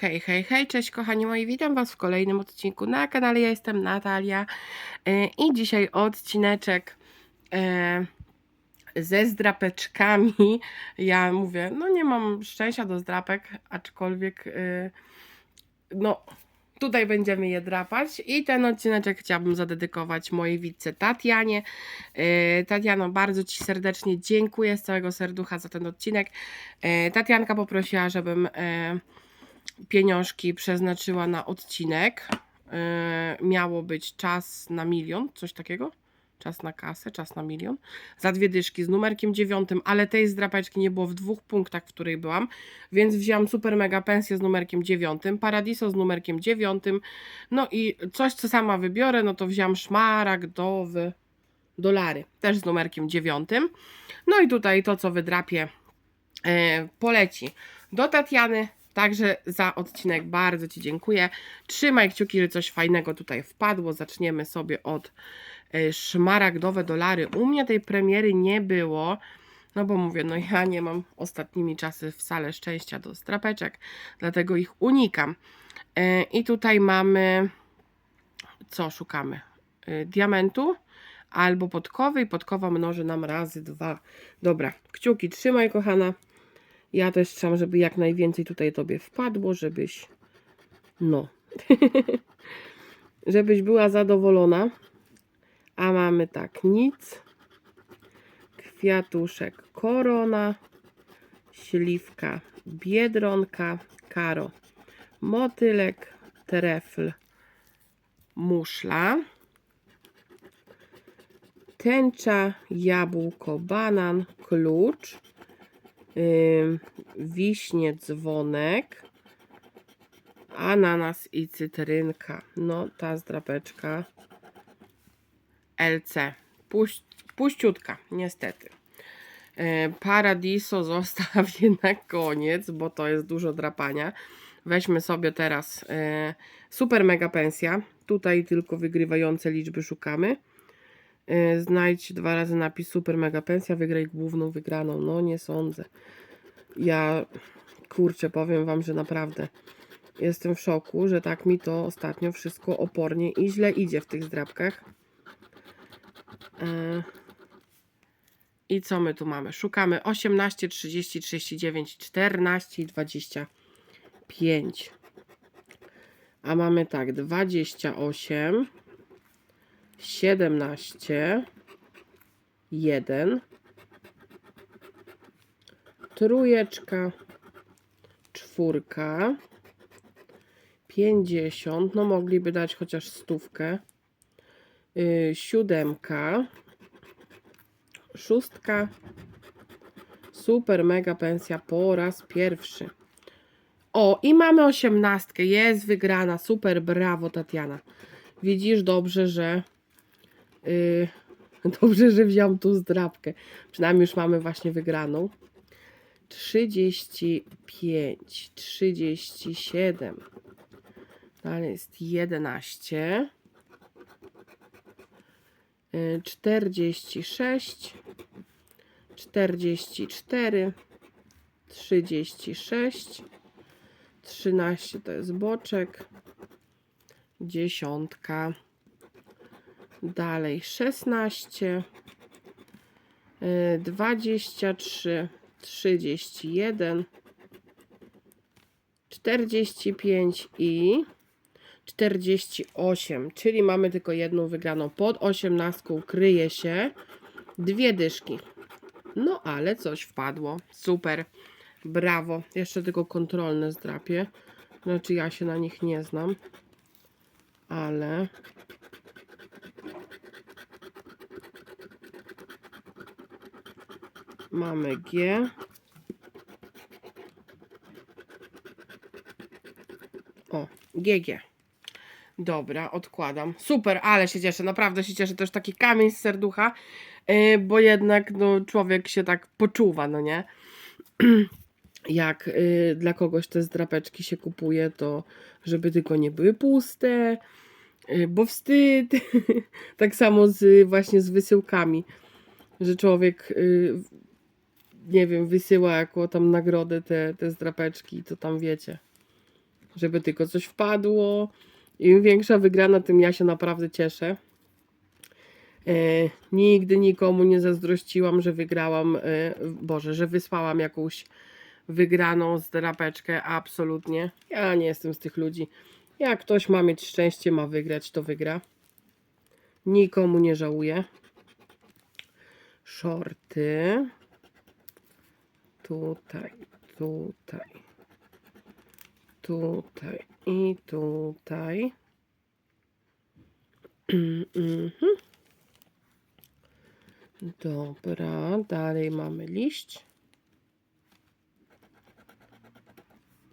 Hej, hej, hej, cześć kochani moi, witam was w kolejnym odcinku na kanale, ja jestem Natalia e, i dzisiaj odcineczek e, ze zdrapeczkami. Ja mówię, no nie mam szczęścia do zdrapek, aczkolwiek e, no tutaj będziemy je drapać i ten odcineczek chciałabym zadedykować mojej widce Tatianie. Tatiano, bardzo Ci serdecznie dziękuję z całego serducha za ten odcinek. Tatianka poprosiła, żebym pieniążki przeznaczyła na odcinek. Yy, miało być czas na milion, coś takiego. Czas na kasę, czas na milion. Za dwie dyszki z numerkiem dziewiątym, ale tej zdrapeczki nie było w dwóch punktach, w której byłam, więc wziąłam super mega pensję z numerkiem dziewiątym, Paradiso z numerkiem dziewiątym, no i coś, co sama wybiorę, no to wziąłam szmaragdowy dolary, też z numerkiem dziewiątym. No i tutaj to, co wydrapię, yy, poleci do Tatiany, Także za odcinek bardzo Ci dziękuję. Trzymaj kciuki, że coś fajnego tutaj wpadło. Zaczniemy sobie od e, szmaragdowe dolary. U mnie tej premiery nie było, no bo mówię, no ja nie mam ostatnimi czasy w salę szczęścia do strapeczek, dlatego ich unikam. E, I tutaj mamy, co szukamy? E, diamentu albo podkowy i podkowa mnoży nam razy dwa. Dobra, kciuki trzymaj kochana. Ja też trzeba, żeby jak najwięcej tutaj tobie wpadło, żebyś no. Żebyś była zadowolona. A mamy tak, nic, kwiatuszek, korona, śliwka, biedronka, karo, motylek, trefl, muszla, tęcza, jabłko, banan, klucz, wiśnie, dzwonek, ananas i cytrynka. No, ta zdrapeczka LC. Puść, puściutka, niestety. Yy, Paradiso zostawię na koniec, bo to jest dużo drapania. Weźmy sobie teraz yy, super mega pensja. Tutaj tylko wygrywające liczby szukamy. Yy, Znajdź dwa razy napis super mega pensja, wygraj główną wygraną. No nie sądzę. Ja kurczę, powiem wam, że naprawdę jestem w szoku, że tak mi to ostatnio wszystko opornie i źle idzie w tych zdrabkach. Yy. I co my tu mamy? Szukamy 18, 30, 39, 14 i 25. A mamy tak 28, 17, 1, trójeczka, czwórka, 50, no mogliby dać chociaż stówkę, yy, siódemka, szóstka, super mega pensja po raz pierwszy. O, i mamy osiemnastkę, jest wygrana, super, brawo Tatiana. Widzisz dobrze, że dobrze, że wziąłem tu zdrabkę. Przynajmniej już mamy właśnie wygraną. 35, 37. Dalej jest 11. y, 46, 44, 36, 13 to jest boczek, dziesiątka, dalej 16, y, 23, 31, 45 i 48, czyli mamy tylko jedną wygraną. Pod 18 kryje się dwie dyszki. No ale coś wpadło. Super. Brawo. Jeszcze tylko kontrolne zdrapie. Znaczy ja się na nich nie znam. Ale Mamy G. O, GG. Dobra, odkładam. Super, ale się cieszę, naprawdę się cieszę. To już taki kamień z serducha, yy, bo jednak no, człowiek się tak poczuwa, no nie? Jak yy, dla kogoś te zdrapeczki się kupuje, to żeby tylko nie były puste, yy, bo wstyd. tak samo z, właśnie z wysyłkami, że człowiek nie wiem, wysyła jako tam nagrodę te, te zdrapeczki, to tam wiecie. żeby tylko coś wpadło. Im większa wygrana, tym ja się naprawdę cieszę. E, nigdy nikomu nie zazdrościłam, że wygrałam, e, Boże, że wysłałam jakąś wygraną zdrapeczkę, absolutnie. Ja nie jestem z tych ludzi. Jak ktoś ma mieć szczęście, ma wygrać, to wygra. Nikomu nie żałuję. Shorty. Tutaj, tutaj, tutaj i tutaj. Mhm. Dobra, dalej mamy liść.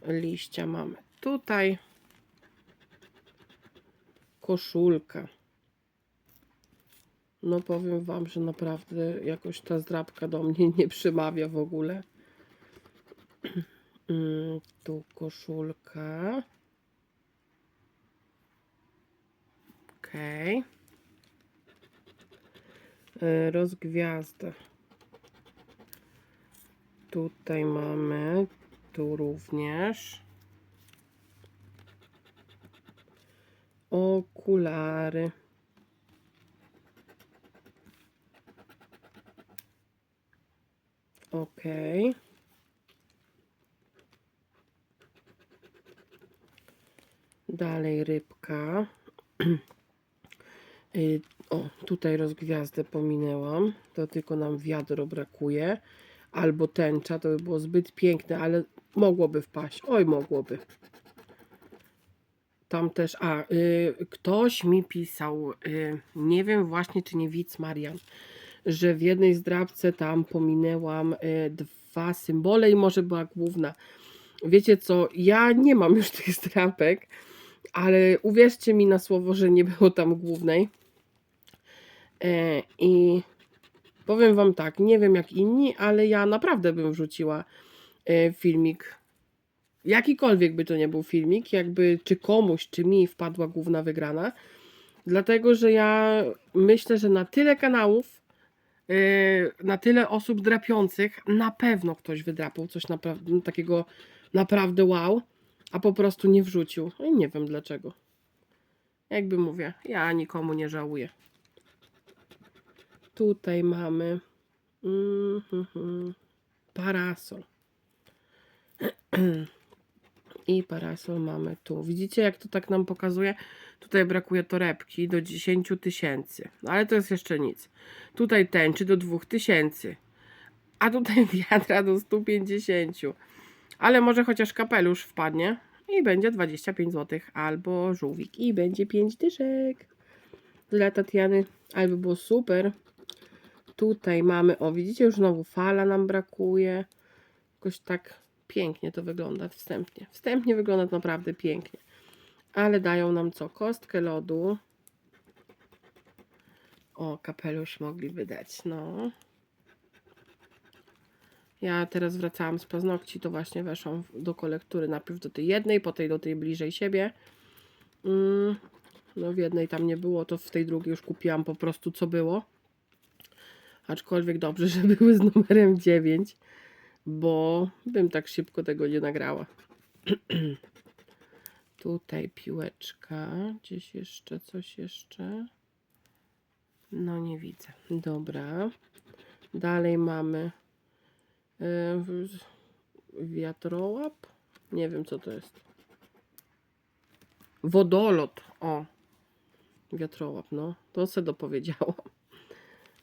Liścia mamy tutaj. Koszulka. No powiem wam, że naprawdę jakoś ta zdrabka do mnie nie przemawia w ogóle. Mm, Tu koszulka. Okej. E, Rozgwiazda. Tutaj mamy, tu również. Okulary. Okej. Dalej rybka. Y, O, tutaj rozgwiazdę pominęłam. To tylko nam wiadro brakuje. Albo tęcza, to by było zbyt piękne, ale mogłoby wpaść. Oj, mogłoby. Tam też, a, y, ktoś mi pisał, y, nie wiem właśnie, czy nie widz Marian, że w jednej zdrabce tam pominęłam y, dwa symbole i może była główna. Wiecie co, ja nie mam już tych zdrapek, ale uwierzcie mi na słowo, że nie było tam głównej. E, I powiem Wam tak, nie wiem jak inni, ale ja naprawdę bym wrzuciła e, filmik. Jakikolwiek by to nie był filmik, jakby czy komuś, czy mi wpadła główna wygrana. Dlatego, że ja myślę, że na tyle kanałów, e, na tyle osób drapiących, na pewno ktoś wydrapał coś takiego naprawdę wow, a po prostu nie wrzucił. No I nie wiem dlaczego. Jakby mówię, ja nikomu nie żałuję. Tutaj mamy mhm, parasol. I parasol mamy tu. Widzicie, jak to tak nam pokazuje? Tutaj brakuje torebki do 10 tysięcy. No ale to jest jeszcze nic. Tutaj tęczy do 2000. A tutaj wiadra do 150. Ale może chociaż kapelusz wpadnie i będzie 25 zł. Albo żółwik i będzie 5 dyszek. Dla Tatiany. Albo było super. Tutaj mamy, o widzicie, już znowu fala nam brakuje. Jakoś tak pięknie to wygląda wstępnie. Wstępnie wygląda to naprawdę pięknie. Ale dają nam co? Kostkę lodu. O, kapelusz mogliby dać, no. Ja teraz wracałam z paznokci, to właśnie weszłam do kolektury najpierw do tej jednej, potem do tej bliżej siebie. Mm, no w jednej tam nie było, to w tej drugiej już kupiłam po prostu co było. Aczkolwiek dobrze, że były z numerem 9, bo bym tak szybko tego nie nagrała. Tutaj piłeczka, gdzieś jeszcze, coś jeszcze. No nie widzę. Dobra. Dalej mamy wiatrołap. Nie wiem co to jest. Wodolot. O. Wiatrołap, no. To se dopowiedziałam.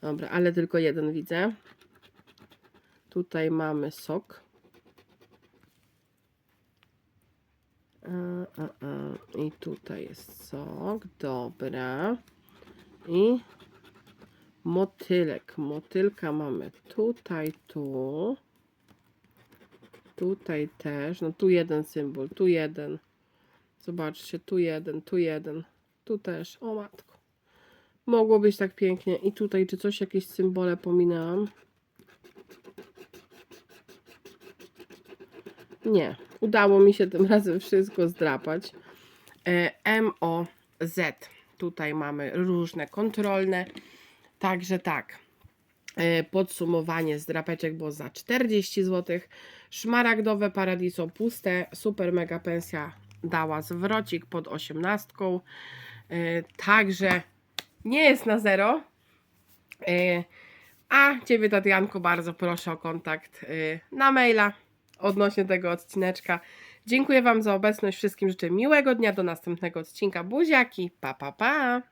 Dobra, ale tylko jeden widzę. Tutaj mamy sok. I tutaj jest sok. Dobra. I motylek. Motylka mamy tutaj, tu. Tutaj też. No tu jeden symbol, tu jeden. Zobaczcie, tu jeden, tu jeden. Tu też. O matko. Mogło być tak pięknie. I tutaj, czy coś, jakieś symbole pominęłam? Nie. Udało mi się tym razem wszystko zdrapać. E, MOZ. Tutaj mamy różne kontrolne. Także tak. E, Podsumowanie zdrapeczek było za 40 zł. Szmaragdowe Paradiso puste. Super mega pensja dała zwrocik pod osiemnastką. E, Także nie jest na zero. E, A Ciebie, Tatianko, bardzo proszę o kontakt na maila odnośnie tego odcineczka. Dziękuję Wam za obecność. Wszystkim życzę miłego dnia. Do następnego odcinka. Buziaki. Pa, pa, pa.